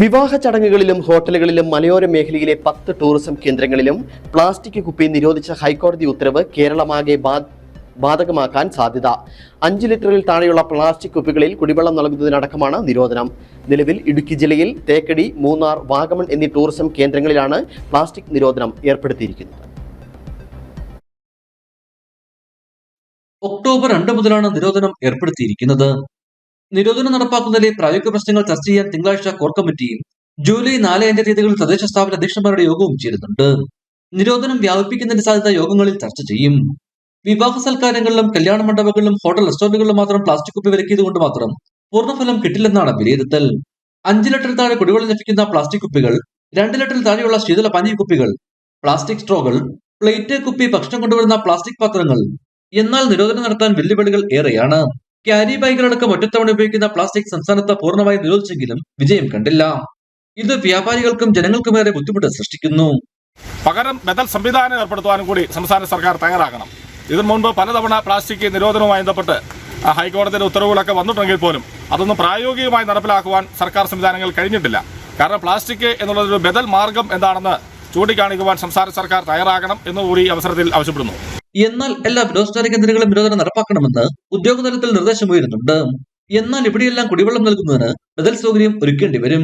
വിവാഹ ചടങ്ങുകളിലും ഹോട്ടലുകളിലും മലയോര മേഖലയിലെ പത്ത് ടൂറിസം കേന്ദ്രങ്ങളിലും പ്ലാസ്റ്റിക് കുപ്പി നിരോധിച്ച ഹൈക്കോടതി ഉത്തരവ് കേരളമാകെ ബാധകമാക്കാൻ സാധ്യത. അഞ്ച് ലിറ്ററിൽ താഴെയുള്ള പ്ലാസ്റ്റിക് കുപ്പികളിൽ കുടിവെള്ളം നൽകുന്നതിനടക്കമാണ് നിരോധനം. നിലവിൽ ഇടുക്കി ജില്ലയിൽ തേക്കടി മൂന്നാർ വാഗമൺ എന്നീ ടൂറിസം കേന്ദ്രങ്ങളിലാണ് പ്ലാസ്റ്റിക് നിരോധനം ഏർപ്പെടുത്തിയിരിക്കുന്നത്. ഒക്ടോബർ രണ്ട് മുതലാണ് നിരോധനം ഏർപ്പെടുത്തിയിരിക്കുന്നത്. നിരോധനം നടപ്പാക്കുന്നതിലെ പ്രായോഗിക പ്രശ്നങ്ങൾ ചർച്ച ചെയ്യാൻ തിങ്കളാഴ്ച കോർ കമ്മിറ്റിയും ജൂലൈ നാല് അഞ്ച് തീയതികളിൽ തദ്ദേശ സ്ഥാപന അധ്യക്ഷന്മാരുടെ യോഗവും ചേരുന്നുണ്ട്. നിരോധനം വ്യാപിപ്പിക്കുന്നതിന്റെ സാധ്യത യോഗങ്ങളിൽ ചർച്ച ചെയ്യും. വിവാഹ സൽക്കാരങ്ങളിലും കല്യാണ മണ്ഡപങ്ങളിലും ഹോട്ടൽ റെസ്റ്റോറന്റുകളിലും മാത്രം പ്ലാസ്റ്റിക് കുപ്പി വിലക്കിയത് കൊണ്ട് മാത്രം പൂർണഫലം കിട്ടില്ലെന്നാണ് വിലയിരുത്തൽ. അഞ്ച് ലിറ്ററിൽ താഴെ കുടിവെള്ളം ലഭിക്കുന്ന പ്ലാസ്റ്റിക് കുപ്പികൾ രണ്ട് ലിറ്ററിൽ താഴെയുള്ള ശീതള പാനീയ കുപ്പികൾ പ്ലാസ്റ്റിക് സ്ട്രോകൾ പ്ലേറ്റ് കുപ്പി ഭക്ഷണം കൊണ്ടുവരുന്ന പ്ലാസ്റ്റിക് പാത്രങ്ങൾ എന്നാൽ നിരോധനം നടത്താൻ വെല്ലുവിളികൾ ഏറെയാണ്. ക്യാരി ബാഗുകളടക്കം ഒറ്റത്തവണ ഉപയോഗിക്കുന്ന പ്ലാസ്റ്റിക് സംസ്ഥാനത്ത് പൂർണമായി നിരോധിച്ചെങ്കിലും വിജയം കണ്ടില്ല. ഇത് വ്യാപാരികൾക്കും ജനങ്ങൾക്കുമേറെ ബുദ്ധിമുട്ട് സൃഷ്ടിക്കുന്നു. പകരം ബദൽ സംവിധാനം ഏർപ്പെടുത്തുവാനും കൂടി സംസ്ഥാന സർക്കാർ തയ്യാറാകണം. ഇതിനു മുൻപ് പലതവണ പ്ലാസ്റ്റിക് നിരോധനവുമായി ബന്ധപ്പെട്ട് ഹൈക്കോടതിയുടെ ഉത്തരവുകളൊക്കെ വന്നിട്ടുണ്ടെങ്കിൽ പോലും അതൊന്നും പ്രായോഗികമായി നടപ്പിലാക്കുവാൻ സർക്കാർ സംവിധാനങ്ങൾ കഴിഞ്ഞിട്ടില്ല. കാരണം പ്ലാസ്റ്റിക് എന്നുള്ളതൊരു ബദൽ മാർഗം എന്താണെന്ന് ചൂണ്ടിക്കാണിക്കുവാൻ സംസ്ഥാന സർക്കാർ തയ്യാറാകണം എന്നുകൂടി അവസരത്തിൽ ആവശ്യപ്പെടുന്നു. എന്നാൽ എല്ലാ വിനോദസഞ്ചാര കേന്ദ്രങ്ങളും വിനോദനം നടപ്പാക്കണമെന്ന് ഉദ്യോഗതലത്തിൽ നിർദ്ദേശം നിർദ്ദേശമുയരുന്നുണ്ട് എന്നാൽ ഇവിടെയെല്ലാം കുടിവെള്ളം നൽകുന്നതിന് ബദൽ സൗകര്യം ഒരുക്കേണ്ടി വരും.